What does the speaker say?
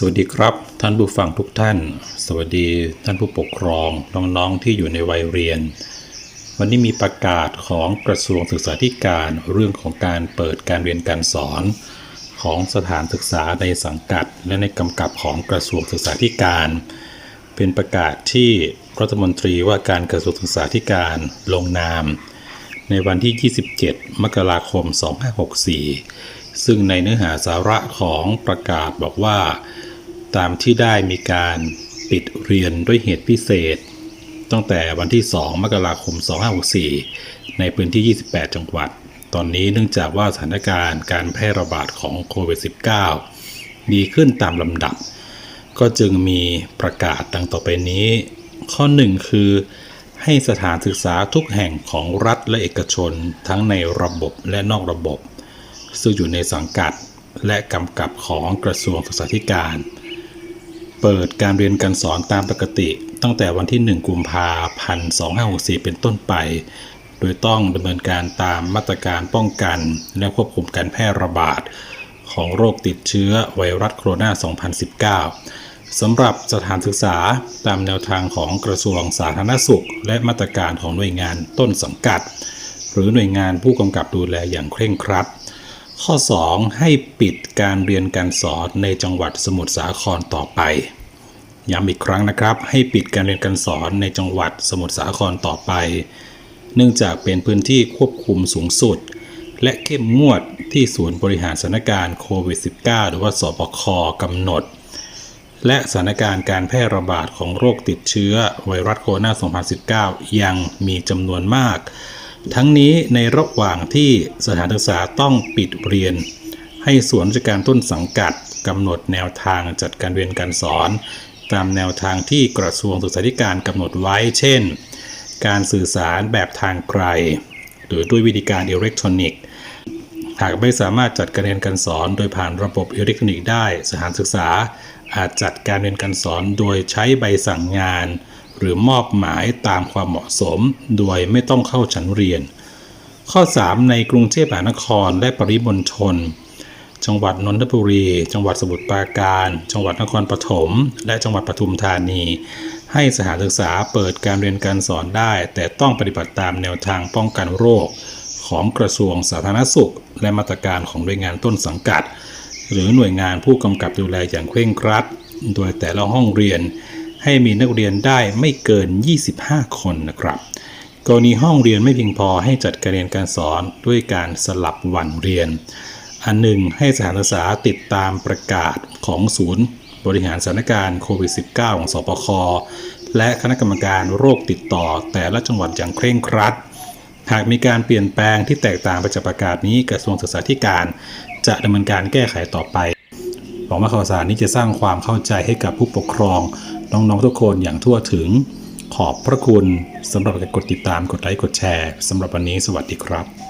สวัสดีครับ ท่านผู้ฟังทุกท่าน สวัสดีท่านผู้ปกครองน้องๆที่อยู่ในวัยเรียน วันนี้มีประกาศของกระทรวงศึกษาธิการเรื่องของการเปิดการเรียนการสอน ของสถานศึกษาในสังกัด และในกำกับของกระทรวงศึกษาธิการ เป็นประกาศที่รัฐมนตรีว่าการกระทรวงศึกษาธิการลงนาม ในวันที่ 27 มกราคม 2564 ซึ่งในเนื้อหาสาระของประกาศบอกว่า ตามที่ได้มีการปิดเรียนด้วยเหตุพิเศษ ตั้งแต่วันที่ 2 มกราคม 2564 ในพื้นที่ 28 จังหวัด ตอนนี้เนื่องจากว่าสถานการณ์การแพร่ระบาดของโควิด -19 ดีขึ้นตามลำดับ ก็จึงมีประกาศดังต่อไปนี้ ข้อ 1 คือ ให้สถานศึกษาทุกแห่งของรัฐและเอกชนทั้งในระบบและนอกระบบ ซึ่งอยู่ในสังกัดและกำกับของกระทรวงศึกษาธิการ เปิดการเรียนการสอนตามปกติ ตั้งแต่วันที่ 1 กุมภาพันธ์2564 เป็นต้นไป โดยต้องดำเนินการตามมาตรการป้องกัน และควบคุมการแพร่ระบาด ของโรคติดเชื้อไวรัสโคโรนา 2019 สำหรับสถานศึกษาตามแนวทางของกระทรวงสาธารณสุข และมาตรการของหน่วยงานต้นสังกัด หรือหน่วยงานผู้กำกับดูแลอย่างเคร่งครัดข้อ 2 ให้ปิดการเรียนการสอนในจังหวัดสมุทรสาครต่อไป ย้ำอีกครั้งนะครับ ให้ปิดการเรียนการสอนในจังหวัดสมุทรสาครต่อไป เนื่องจากเป็นพื้นที่ควบคุมสูงสุด และเข้มงวดที่ศูนย์บริหารสถานการณ์โควิด -19 หรือว่าสบคกำหนด และสถานการณ์การแพร่ระบาดของโรคติดเชื้อไวรัสโคโรนา 2019 ยังมีจำนวนมาก ทั้งนี้ในระหว่างที่สถานศึกษาต้องปิดเรียน ให้ส่วนราชการต้นสังกัดกำหนดแนวทางจัดการเรียนการสอน ตามแนวทางที่กระทรวงศึกษาธิการกำหนดไว้ เช่น การสื่อสารแบบทางไกล หรือด้วยวิธีการอิเล็กทรอนิกส์ หากไม่สามารถจัดการเรียนการสอนโดยผ่านระบบอิเล็กทรอนิกส์ได้ สถานศึกษาอาจจัดการเรียนการสอนโดยใช้ใบสั่งงาน หรือมอบหมายตามความเหมาะสม โดยไม่ต้องเข้าชั้นเรียน ข้อ 3 ในกรุงเทพมหานครและปริมณฑล จังหวัดนนทบุรี จังหวัดสมุทรปราการ จังหวัดนครปฐม และจังหวัดปทุมธานี ให้สถานศึกษาเปิดการเรียนการสอนได้ แต่ต้องปฏิบัติตามแนวทางป้องกันโรค ของกระทรวงสาธารณสุข และมาตรการของหน่วยงานต้นสังกัด หรือหน่วยงานผู้กำกับดูแลอย่างเคร่งครัด โดยแต่ละห้องเรียน ให้มีนักเรียนได้ไม่เกิน 25 คนนะครับกรณีห้องเรียนไม่เพียงพอให้จัดการเรียนการสอนด้วยการสลับวันเรียน อันหนึ่งให้สถานศึกษาติดตามประกาศของศูนย์บริหารสถานการณ์โควิด -19 ของสปค และคณะกรรมการโรคติดต่อแต่ละจังหวัดอย่างเคร่งครัด หากมีการเปลี่ยนแปลงที่แตกต่างไปจากประกาศนี้กระทรวงศึกษาธิการ จะดำเนินการแก้ไขต่อไปหวังว่าข่าวสารนี้จะสร้างความเข้าใจให้กับผู้ปกครอง น้องๆทุกคนอย่างทั่วถึง ขอบพระคุณสำหรับการกดติดตามกดไลค์กดแชร์สำหรับวันนี้สวัสดีครับ